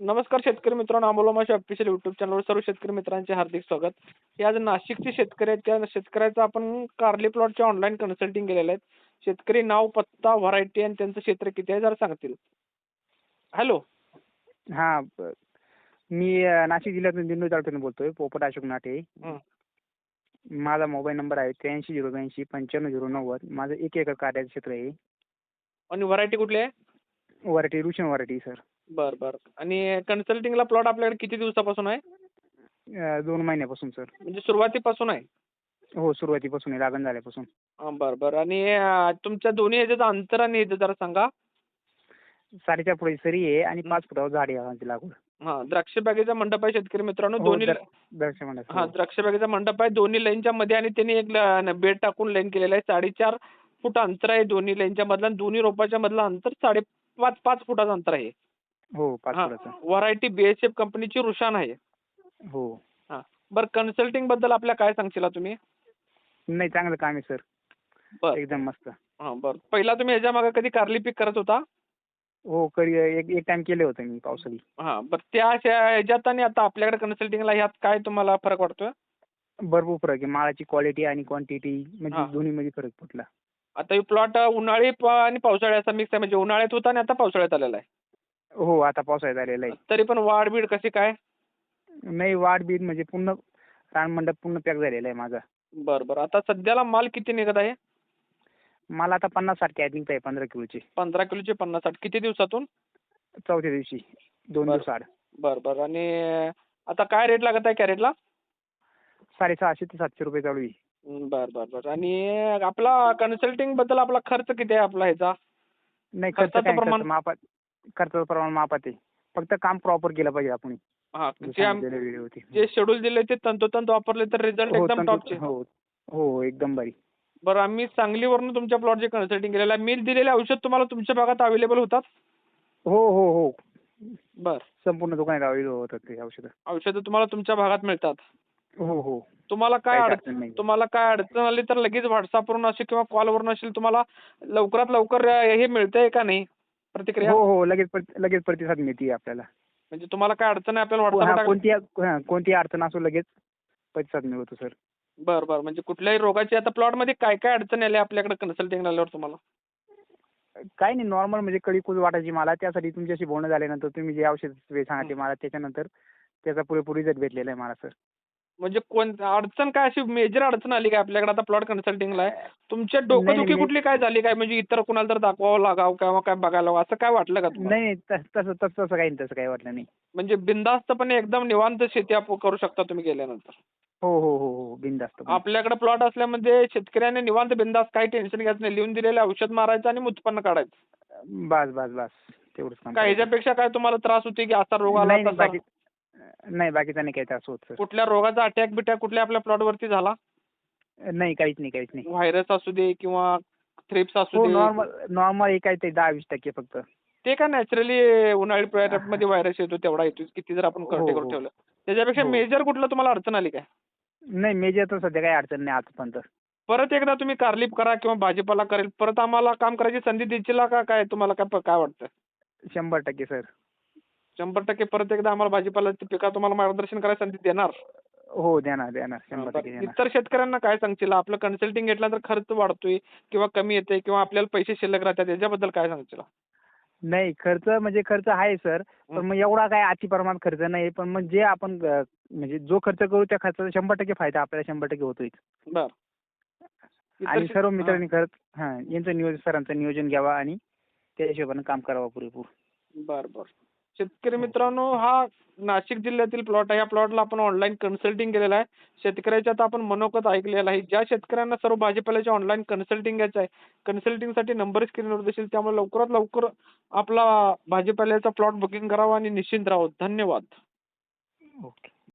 नमस्कार शेतकरी मित्रांनो अमोल माशी ऑफिशियल युट्यूब चॅनलवर सर्व शेतकरी मित्रांचे हार्दिक स्वागत. हे आज नाशिकचे शेतकरी आहेत. त्या शेतकऱ्याचं आपण कारली प्लॉटचे ऑनलाईन कन्सल्टिंग केलेलं आहे. शेतकरी नाव पत्ता व्हरायटी आणि त्यांचं क्षेत्र किती आहे जरा सांगतील. हॅलो हां ब- मी अ, नाशिक जिल्ह्यातून दिंडोरी तालुक्यातून बोलतोय. पोपट अशोक नाटे. हं. माझा मोबाईल नंबर आहे त्र्याऐंशी झिरो ब्याऐंशी पंच्याण्णव झिरो नव्वद. माझं एक एकर कार्याचं क्षेत्र आहे. आणि व्हरायटी कुठली आहे? वराठी रुशन वराठी सर बरं बरं. आणि कन्सल्टिंगला प्लॉट आपल्याकडे किती दिवसापासून आहे? दोन महिन्यापासून सर. म्हणजे सुरुवातीपासून आहे? हो सुरुवातीपासून आहे लागण झाल्यापासून. हां बरं बरं. आणि अं, तुमच्या दोन्ही ह्याच्याचं अंतर आणि ह्याचं जरा सांगा. साडेचार फुटाची सरी आहे आणि पाच फुटावर झाड आहे आमची लागवड. हां द्राक्ष बागेचा मंडप आहे शेतकरी मित्रांनो हो, दोन्ही दर- दर्श म्हणा हा द्राक्ष बागेचा मंडप आहे दोन्ही लाईनच्या मध्ये आणि त्यांनी एक ल- बेड टाकून लाईन केलेलं आहे. साडेचार फूट अंतर आहे दोन्ही लाईनच्या मधलं आणि दोन्ही रोपाच्या मधलं अंतर साडे पाच पाच फुटाचं अंतर आहे. हो व्हरायटी बीएसएफ कंपनीची रुशान आहे. हो. हा. बरं कन्सल्टिंगबद्दल आपल्या काय सांगशील तुम्ही? नाही चांगलं काम आहे सर. बरं. एकदम मस्त. हा बरं. पहिला तुम्ही ह्याच्या मागे कधी कारली पीक करत होता? हो करी एक एक टाइम केले होते मी पावसाळी. हा बरं. त्या ह्याच्यात आणि आता आपल्याकडे कन्सल्टिंगला ह्यात काय तुम्हाला फरक वाटतोय? भरपूर फरक आहे. माळाची क्वालिटी आणि क्वांटिटी. म्हणजे दोन्हीमध्ये फरक पडला. आता प्लॉट उन्हाळी आणि पावसाळ्याचा असा मिक्स आहे. म्हणजे उन्हाळ्यात होता आणि आता पावसाळ्यात आलेला आहे. हो आता पावसाळ्यात आलेला आहे. तरी पण वाढ बीड कशी काय? नाही वाढ बीड म्हणजे पूर्ण रानमंडप पूर्ण पॅक झालेला आहे माझा. बरं बरं. आता सध्याला माल किती निघत आहे? मला आता पन्नास साठ कॅट निघत आहे पंधरा किलोची. पंधरा किलोचे पन्नास साठ. किती दिवसातून? चौथ्या दिवशी. दोन बरं. दिवस आड. बरं बरं. आणि आता काय रेट लागत आहे कॅरेटला साडेसहाशे ते सातशे रुपये चालू आहे. बरं बरं बरं. आणि आपला कन्सल्टिंगबद्दल आपला खर्च किती आहे आपला ह्याचा? नाही खर्च खर्चाचं काय प्रमाण? खर्च मापात खर्चाचं प्रमाण मापात आहे. फक्त काम प्रॉपर केलं पाहिजे आपण. हा जे आम- जे शेड्यूल दिले ते तंतोतंत वापरले तर रिझल्ट हो एकदम टॉपचे हो हो एकदम भारी. बरं आम्ही सांगलीवरून तुमच्या प्लॉटचे कन्सल्टिंग केलेलं आहे मी दिलेले औषध तुम्हाला तुमच्या भागात अवेलेबल होतात? हो हो हो. बरं. संपूर्ण दुकानात अवेलेबल होतात ते औषधं. औषधं तुम्हाला तुमच्या भागात मिळतात. हो हो. तुम्हाला काय काहीच अडचण अडचण नाही तुम्हाला काय अडचण आली तर लगेच व्हॉट्सअपवरून असेल किंवा कॉलवरून असेल तुम्हाला लवकरात लवकर हे मिळतंय का नाही? प्रतिक्रिया? हो हो लगेच लगेच प्रतिसाद मिळते आपल्याला. म्हणजे तुम्हाला काय अडचण आहे आपल्याला हा, कोणती हा, कोणती अडचण असो लगेच प्रतिसाद मिळतो सर. बरं बरं. म्हणजे कुठल्याही रोगाची आता प्लॉटमध्ये काय काय अडचण आली आपल्याकडे कन्सल्टिंग आल्यावर तुम्हाला? काही नाही नॉर्मल म्हणजे कळीकूज वाटायची मला. त्यासाठी तुमच्याशी बोलणं झाल्यानंतर तुम्ही जे औषध सांगितले मला त्याच्यानंतर त्याचा पुरेपूर रिझल्ट भेटलेला आहे मला सर. म्हणजे कोण अडचण काय अशी मेजर अडचण आली काय आपल्याकडे? आता प्लॉट कन्सल्टिंगला आहे. तुमच्या डोकंदुखी. कुठली काय झाली काय? म्हणजे इतर कुणाला तर दाखवावं लागावं किंवा काय बघायला असं काय वाटलं का तुम्हाला? नाही तस- तसं काही नाही तसं काही वाटलं नाही. म्हणजे बिनधास्तपणे एकदम निवांत शेती करू शकता तुम्ही गेल्यानंतर. हो हो हो हो बिनधास्त आपल्याकडे प्लॉट असल्यामध्ये शेतकऱ्याने निवांत बिंदास काही टेन्शन घ्यायचं नाही. लिहून दिलेलं औषध मारायचं आणि उत्पन्न काढायचं. बस बस बस. तेवढंच काय. ह्याच्यापेक्षा काय तुम्हाला त्रास होते की असा रोग आला नाही बाकीचा नाही काही त्रास होत सर. कुठल्या रोगाचा अटॅक बिटॅक कुठल्या आपल्या प्लॉटवरती झाला? नाही काहीच नाही काहीच नाही. व्हायरस असू दे किंवा थ्रिप्स असू हो दे. नॉर्मल नॉर्मल एक आहे ते दहा वीस टक्के फक्त. ते काय नॅचरली उन्हाळी product मध्ये व्हायरस येतो तेवढा येतो किती जर आपण हो, कंट्रोल हो. ठेवलं. त्याच्यापेक्षा हो. मेजर कुठलं तुम्हाला अडचण आली काय? नाही मेजर तर सध्या काही अडचण नाही आजपर्यंत. परत एकदा तुम्ही कारलीप करा किंवा भाजीपाला करेल. परत आम्हाला काम करायची संधी द्यायची का? काय तुम्हाला काय काय वाटतं? शंभर टक्के सर. शंभर टक्के परत एकदा आम्हाला भाजीपाल्याची पिका तुम्हाला मार्गदर्शन करायची संधी देणार. हो देणार देणार. शंभर बरं. टक्के देणार. इतर शेतकऱ्यांना काय सांगशील? आपलं कन्सल्टिंग घेतल्यानंतर खर्च वाढतोय किंवा कमी येते किंवा आपल्याला पैसे शिल्लक राहतात याच्याबद्दल काय सांगशील? नाही खर्च म्हणजे खर्च आहे सर. पण मग एवढा काय अति प्रमाणात खर्च नाही. पण मग जे आपण अ, म्हणजे जो खर्च करू त्या खर्चाचा शंभर टक्के फायदा आपल्याला शंभर टक्के होतोय बर. आणि सर्व मित्रांनी खरंच हां यांचं नियोजन सरांचं नियोजन घ्यावं आणि त्या हिशोबाने काम करावं पुरेपूर. बर बर. शेतकरी मित्रांनो हा नाशिक जिल्ह्यातील प्लॉट आहे. या प्लॉटला आपण ऑनलाईन कन्सल्टिंग केलेलं आहे. शेतकऱ्याच्या आता आपण मनोगत ऐकलेलं आहे. ज्या शेतकऱ्यांना सर्व भाजीपाल्याचे ऑनलाईन कन्सल्टिंग घ्यायचं आहे कन्सल्टिंगसाठी नंबर स्क्रीनवर दिसेल. त्यामुळे लवकरात लवकर आपला भाजीपाल्याचा प्लॉट बुकिंग करावा आणि निश्चिंत राहावं. धन्यवाद. ओके.